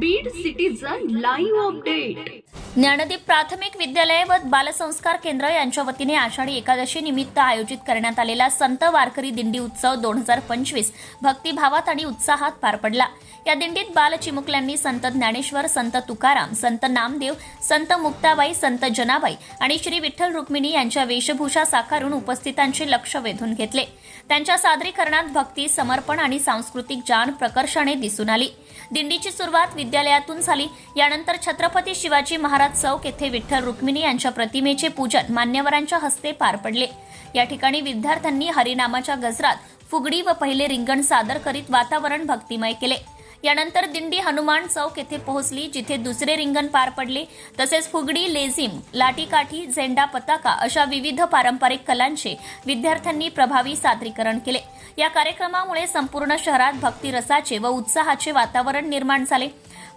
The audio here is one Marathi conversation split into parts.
Beed citizen live update. Dnyandeep Prathamik Vidyalaya व बालसंस्कार केंद्र यांच्या वतीने आषाढी एकादशी निमित्त आयोजित करण्यात आलेला संत वारकरी दिंडी उत्सव दोन हजार पंचवीस भक्तिभावात आणि उत्साहात पार पडला. या दिंडीत बाल चिमुकल्यांनी संत ज्ञानेश्वर संत तुकाराम संत नामदेव संत मुक्ताबाई संत जनाबाई आणि श्री विठ्ठल रुक्मिणी यांच्या वेशभूषा साकारून उपस्थितांचे लक्ष वेधून घेतले. त्यांच्या सादरीकरणात भक्ती समर्पण आणि सांस्कृतिक जाण प्रकर्षाने दिसून आली. दिंडीची सुरुवात विद्यालयातून झाली. यानंतर छत्रपती शिवाजी महाराज चौक येथे विठ्ठल रुक्मिणी यांच्या प्रतिमेचे पूजन मान्यवरांच्या हस्ते पार पडले. या ठिकाणी विद्यार्थ्यांनी हरिनामाच्या गजरात फुगडी व पहिले रिंगण सादर करीत वातावरण भक्तिमय केले. यानंतर दिंडी हनुमान चौक येथे पोहोचली जिथे दुसरे रिंगण पार पडले. तसेच फुगडी लेझिम लाठीकाठी झेंडा पताका अशा विविध पारंपरिक कलांचे विद्यार्थ्यांनी प्रभावी सादरीकरण केले. या कार्यक्रमामुळे संपूर्ण शहरात भक्तिरसाचे व उत्साहाचे वातावरण निर्माण झाले.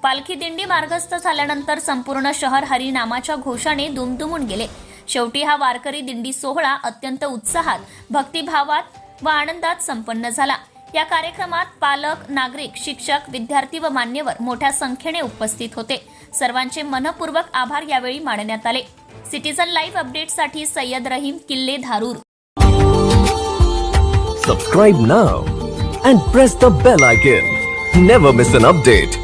पालखी दिंडी मार्गस्थ झाल्यानंतर संपूर्ण शहर हरिनामाच्या घोषाने दुमदुमून गेले. शेवटी हा वारकरी दिंडी सोहळा अत्यंत उत्साहात भक्तिभावात व आनंदात संपन्न झाला. या कार्यक्रमात पालक नागरिक शिक्षक विद्यार्थी व मान्यवर मोठ्या संख्येने उपस्थित होते. सर्वांचे मनपूर्वक आभार यावेळी मानण्यात आले. सिटीजन लाईव्ह अपडेटसाठी Sayyad Rahim Kille Dharur. Subscribe now and press the bell icon never miss an update